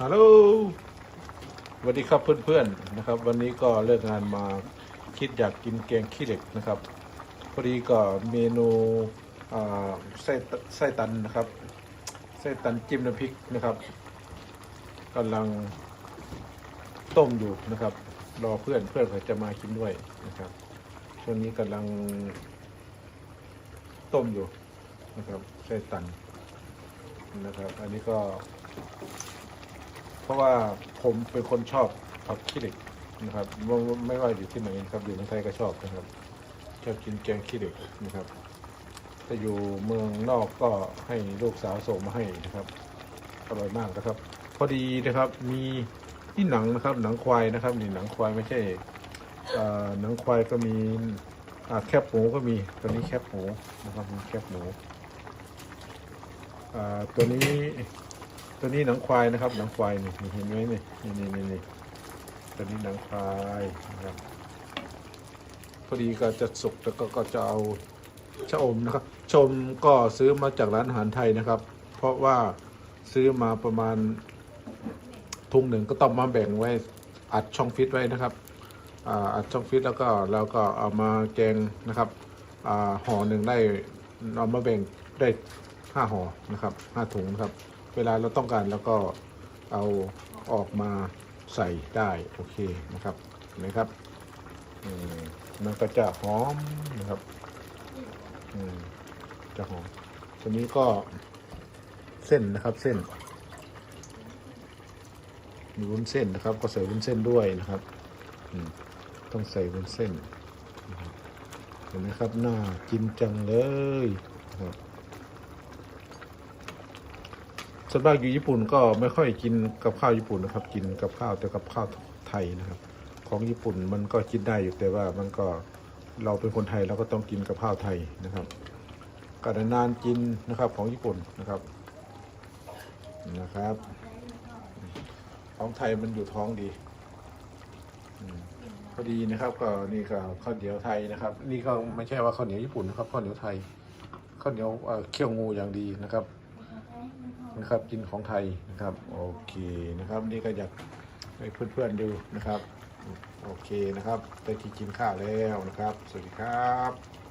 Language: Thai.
ฮัลโหลสวัสดีครับเพื่อนๆนะครับ วันนี้ก็เลิกงานมาคิดอยากกินแกงขี้เหล็กนะครับ พอดีก็เมนูไส้ไส้ตันนะครับไส้ตันจิ้มน้ำพริกนะครับกำลังต้มอยู่นะครับ รอเพื่อนเพื่อนเขาจะมากินด้วยนะครับช่วงนี้กำลังต้มอยู่นะครับไส้ตันนะครับ อันนี้ก็ ราะว่าผมเป็นคนชอบผักขี้เหล็กนะครับไม่ว่าอยู่ที่ไหนนะครับอยู่ในไทยก็ชอบนะครับชอบกินแกงขี้เหล็กนะครับถ้าอยู่เมืองนอกก็ให้ลูกสาวส่งมาให้นะครับอร่อยมากนะครับ พอดีนะครับมีที่หนังนะครับ หนังควายนะครับนี่หนังควายไม่ใช่หนังควายก็มีแคบหมูก็มีตัวนี้แคบหมูนะครับมีแคบหมูตัวนี้ ตัวนี้หนังควายนะครับ หนังควายนี่เห็นไหมนี่นี่นี่นี่นี่ตัวนี้หนังควายนะครับพอดีก็จะสุกแล้วก็ก็จะเอาชะอมนะครับ ชมก็ซื้อมาจากร้านอาหารไทยนะครับ เพราะว่าซื้อมาประมาณทุงหนึ่งก็ต้องมาแบ่งไว้อัดช่องฟิตไว้นะครับอ่าอัดช่องฟิตแล้วก็แล้วก็เอามาแกงนะครับอ่าห่อหนึ่งได้เอามาแบ่งได้ห้าห่อนะครับห้าถุงนะครับ เวลาเราต้องการแล้วก็เอาออกมาใส่ได้โอเคนะครับเห็นะครับมันก็จะหอมนะครับจะหอมตัวนี้ก็เส้นนะครับเส้นมีวุ้นเส้นนะครับ ก็ใส่วุ้นเส้นด้วยนะครับต้องใส่วุ้นเส้นเห็นไหมครับน่ากินจังเลยนะครับ ส่วนมากอยู่ญี่ปุ่นก็ไม่ค่อยกินกับข้าวญี่ปุ่นนะครับ กินกับข้าวแต่กับข้าวไทยนะครับ ของญี่ปุ่นมันก็กินได้อยู่แต่ว่ามันก็เราเป็นคนไทยเราก็ต้องกินกับข้าวไทยนะครับก็นานๆกินนะครับของญี่ปุ่นนะครับนะครับ ของไทยมันอยู่ท้องดีพอดีนะครับ ก็นี่ก็ข้าวเหนียวไทยนะครับ นี่ก็ไม่ใช่ว่าข้าวเหนียวญี่ปุ่นนะครับข้าวเหนียวไทยข้าวเหนียวเคี่ยวงูอย่างดีนะครับ นะครับกินของไทยนะครับโอเคนะครับนี่ก็อยากให้เพื่อนๆดูนะครับ โอเคนะครับไปที่กินข้าวแล้วนะครับ สวัสดีครับ